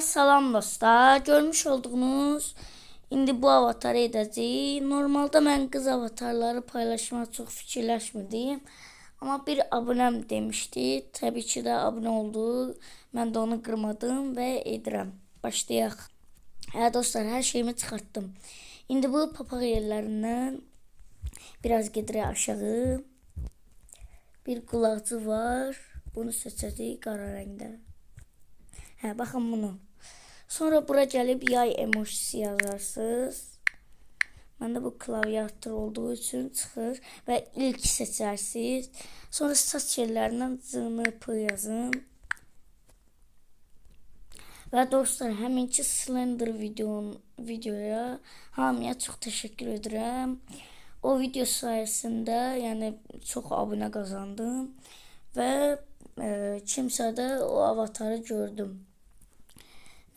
Salam dostlar. Görmüş olduğunuz indi bu avatarı edəcəyik. Normalda mən qız avatarları paylaşmağa çox fikirləşmirdim. Amma bir abunəm demişdi. Təbii ki də abunə oldu. Mən də onu qırmadım və edirəm. Başlayaq. Hə dostlar, hər şeyimi çıxartdım. İndi bu papaq yerlərindən biraz gedirik aşağı. Bir qulaqcı var. Bunu seçəcəyik qara rəngdə. Hə, baxın bunu. Sonra bura gəlib yay emojisi yazarsınız. Məndə bu klaviatur olduğu üçün çıxır və ilk seçərsiniz. Sonra saç yerlərindən CNP yazın. Və dostlar, həminki Slender videonun videoya hamıya çox təşəkkür edirəm. O video sayəsində, yəni çox abunə qazandım və e, kimsə də o avatarı gördüm.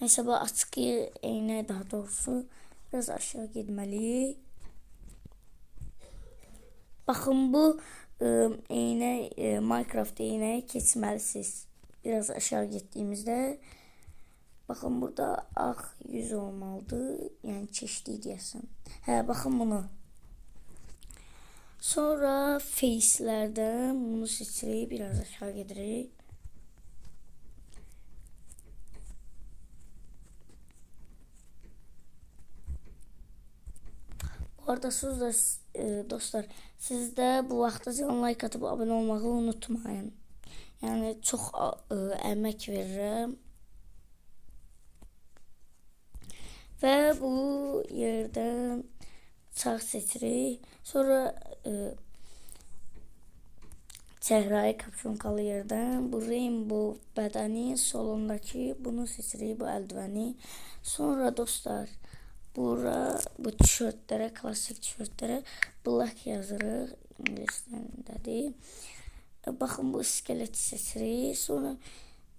Neyse bu açık iğne daha doğrusu biraz aşağı gitmeliyik. Bakın bu e, iğne e, Minecraft iğneye keçməlisiniz. Biraz aşağı gittiğimizde bakın burada ağ yüz olmalıdır. Yani çeşitli diyesin. He bakın bunu. Sonra face'lerden bunu seçirik. Biraz aşağı gidirik. Bu arada siz de e, dostlar siz de bu vaxtacan like atıp abone olmağı unutmayın. Yani çok e, əmək verirəm. Və bu yerdən çağ seçirik. Sonra e, çəhrayı kapşonkalı yerdən bu rainbow bədəni solundakı bunu seçirik bu əldivəni. Sonra dostlar bura bu tişörtlərə, klassik tişörtlərə black yazırıq. İngilis dilindədir. E, Baxın bu iskeleti seçirik. Sonra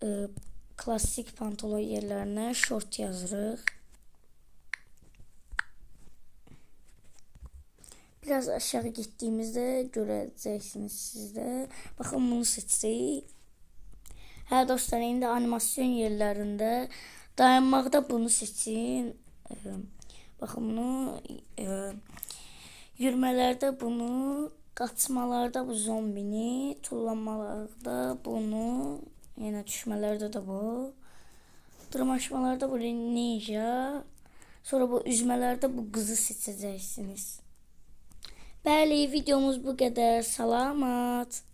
e, klassik pantolon yerlərinə short yazırıq. Biraz aşağı gittiğimizde göreceksiniz siz de. Bakın bunu seçsək. Hə dostlar, indi animasyon yerlərində dayanmaqda bunu seçin. Baxın bunu e, bunu, qaçmalarda bu zombini, tullanmalarda bunu, yenə düşmələrdə də bu. Dırmaşmalarda bu ninja. Sonra bu üzmələrdə bu qızı seçəcəksiniz. Bəli, videomuz bu qədər. Salamat.